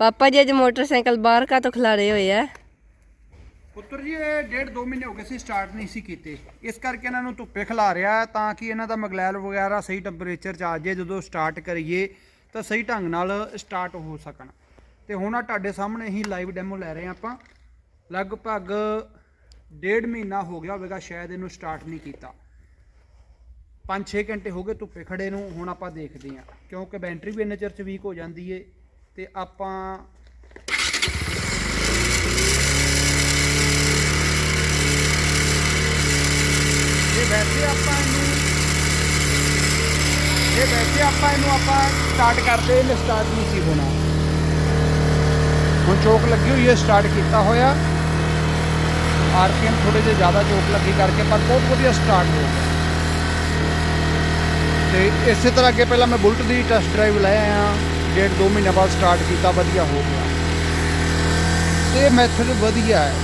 ਪਾਪਾ ਜੀ ਅੱਜ ਮੋਟਰਸਾਈਕਲ ਬਾਹਰ ਕਾ ਤੋਂ ਖਿਲਾਰੇ ਹੋਏ ਆ? ਪੁੱਤਰ ਜੀ, ਇਹ ਡੇਢ ਦੋ ਮਹੀਨੇ ਹੋ ਗਏ ਸੀ ਸਟਾਰਟ ਨਹੀਂ ਸੀ ਕੀਤੇ। ਇਸ ਕਰਕੇ ਇਹਨਾਂ ਨੂੰ ਧੁੱਪੇ ਖਿਲਾ ਰਿਹਾ ਤਾਂ ਕਿ ਇਹਨਾਂ ਦਾ ਮਗਲੈਲ ਵਗੈਰਾ ਸਹੀ ਟੈਂਪਰੇਚਰ 'ਚ ਆ ਜਾਏ। ਜਦੋਂ ਸਟਾਰਟ ਕਰੀਏ ਤਾਂ ਸਹੀ ਢੰਗ ਨਾਲ ਸਟਾਰਟ ਹੋ ਸਕਣ। ਤੇ ਹੁਣ ਆ ਤੁਹਾਡੇ ਸਾਹਮਣੇ ਹੀ ਲਾਈਵ ਡੈਮੋ ਲੈ ਰਹੇ ਹਾਂ ਆਪਾਂ। ਲਗਭਗ ਡੇਢ ਮਹੀਨਾ ਹੋ ਗਿਆ ਹੋਵੇਗਾ, ਸ਼ਾਇਦ ਇਹਨੂੰ ਸਟਾਰਟ ਨਹੀਂ ਕੀਤਾ। 5-6 ਘੰਟੇ ਹੋ ਗਏ ਧੁੱਪੇ ਖੜੇ ਨੂੰ, ਹੁਣ ਆਪਾਂ ਦੇਖਦੇ ਹਾਂ। ਕਿਉਂਕਿ ਬੈਟਰੀ ਵੀ ਇੰਨੇ ਚਿਰ ਚ ਵੀਕ ਹੋ ਜਾਂਦੀ ਏ। ਤੇ ਆਪਾਂ ਇਹ ਵੈਸੇ ਆਪਾਂ ਇਹਨੂੰ, ਇਹ ਵੈਸੇ ਆਪਾਂ ਇਹਨੂੰ ਆਪਾਂ ਸਟਾਰਟ ਕਰਦੇ ਇਹਨੇ ਸਟਾਰਟ ਨਹੀਂ ਸੀ ਹੋਣਾ। ਹੁਣ ਚੋਕ ਲੱਗੀ ਹੋਈ ਹੈ ਸਟਾਰਟ ਕੀਤਾ ਹੋਇਆ। ਆਰਪੀਐਮ ਥੋੜੇ ਜਿਹਾ ਜ਼ਿਆਦਾ ਚੋਕ ਲੱਗੀ ਕਰਕੇ ਪਰ ਬਹੁਤ ਵਧੀਆ ਸਟਾਰਟ ਹੋ ਗਿਆ। ਤੇ ਇਸੇ ਤਰ੍ਹਾਂ ਅੱਗੇ ਪਹਿਲਾਂ ਮੈਂ ਬੁਲਟ ਦੀ ਟੈਸਟ ਡਰਾਈਵ ਲੈ ਆਇਆ। ਡੇਢ ਦੋ ਮਹੀਨੇ ਬਾਅਦ ਸਟਾਰਟ ਕੀਤਾ, ਵਧੀਆ ਹੋ ਗਿਆ। ਇਹ ਮੈਥਡ ਵਧੀਆ ਹੈ।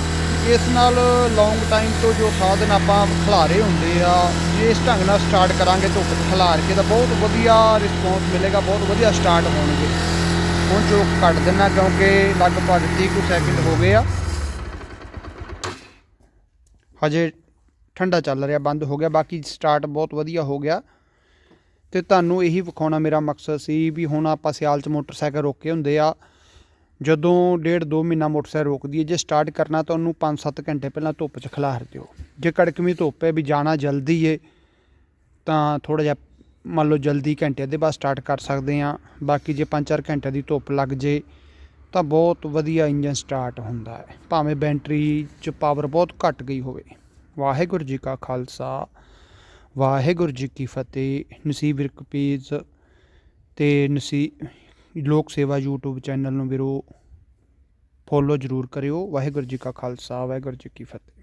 ਇਸ ਨਾਲ ਲੌਂਗ ਟਾਈਮ ਤੋਂ ਜੋ ਸਾਧਨ ਆਪਾਂ ਖਿਲਾਰੇ ਹੁੰਦੇ ਆ, ਇਸ ਢੰਗ ਨਾਲ ਸਟਾਰਟ ਕਰਾਂਗੇ, ਧੁੱਪ ਖਿਲਾਰ ਕੇ, ਤਾਂ ਬਹੁਤ ਵਧੀਆ ਰਿਸਪੌਂਸ ਮਿਲੇਗਾ, ਬਹੁਤ ਵਧੀਆ ਸਟਾਰਟ ਹੋਣਗੇ। ਹੁਣ ਜੋ ਕੱਟ ਦੇਣਾ ਕਿਉਂਕਿ ਲਗਭਗ 30 ਕੁ ਸੈਕਿੰਡ ਹੋ ਗਏ ਆ। ਹਜੇ ਠੰਡਾ ਚੱਲ ਰਿਹਾ, ਬੰਦ ਹੋ ਗਿਆ, ਬਾਕੀ ਸਟਾਰਟ ਬਹੁਤ ਵਧੀਆ ਹੋ ਗਿਆ। ਤੇ ਤੁਹਾਨੂੰ ਇਹੀ ਵਿਖਾਉਣਾ ਮੇਰਾ ਮਕਸਦ ਸੀ ਵੀ ਹੁਣ ਆਪਾਂ ਸਿਆਲ 'ਚ ਮੋਟਰਸਾਈਕਲ ਰੋਕੇ ਹੁੰਦੇ ਆ। ਜਦੋਂ ਡੇਢ ਦੋ ਮਹੀਨਾ ਮੋਟਰਸਾਈਕਲ ਰੋਕਦੀ ਹੈ ਜੇ ਸਟਾਰਟ ਕਰਨਾ ਤਾਂ ਉਹਨੂੰ 5-7 ਘੰਟੇ ਪਹਿਲਾਂ ਧੁੱਪ 'ਚ ਖਿਲਾਰ ਦਿਓ। ਜੇ ਕੜਕਵੀਂ ਧੁੱਪ ਹੈ ਵੀ ਜਾਣਾ ਜਲਦੀ ਏ, ਤਾਂ ਥੋੜਾ ਜਿਹਾ ਮੰਨ ਲਓ ਜਲਦੀ ਘੰਟੇ ਦੇ ਬਾਅਦ ਸਟਾਰਟ ਕਰ ਸਕਦੇ ਆ। ਬਾਕੀ ਜੇ 5-4 ਘੰਟੇ ਦੀ ਧੁੱਪ ਲੱਗ ਜੇ, ਤਾਂ ਬਹੁਤ ਵਧੀਆ ਇੰਜਨ ਸਟਾਰਟ ਹੁੰਦਾ ਹੈ ਭਾਵੇਂ ਬੈਟਰੀ 'ਚ ਪਾਵਰ ਬਹੁਤ ਘਟ ਗਈ ਹੋਵੇ। ਵਾਹਿਗੁਰੂ ਜੀ ਕਾ ਖਾਲਸਾ। ਵਾਹਿਗੁਰੂ ਜੀ ਕੀ ਫਤਿਹ, ਨਸੀਬ ਵਿਰਕ ਰਕਪੀਜ਼ ਤੇ ਨਸੀ ਲੋਕ ਸੇਵਾ YouTube ਚੈਨਲ ਨੂੰ ਵੀਰੋ ਫੋਲੋ ਜ਼ਰੂਰ ਕਰਿਓ। ਵਾਹਿਗੁਰੂ ਜੀ ਕਾ ਖਾਲਸਾ, ਵਾਹਿਗੁਰੂ ਜੀ ਕੀ ਫਤਿਹ।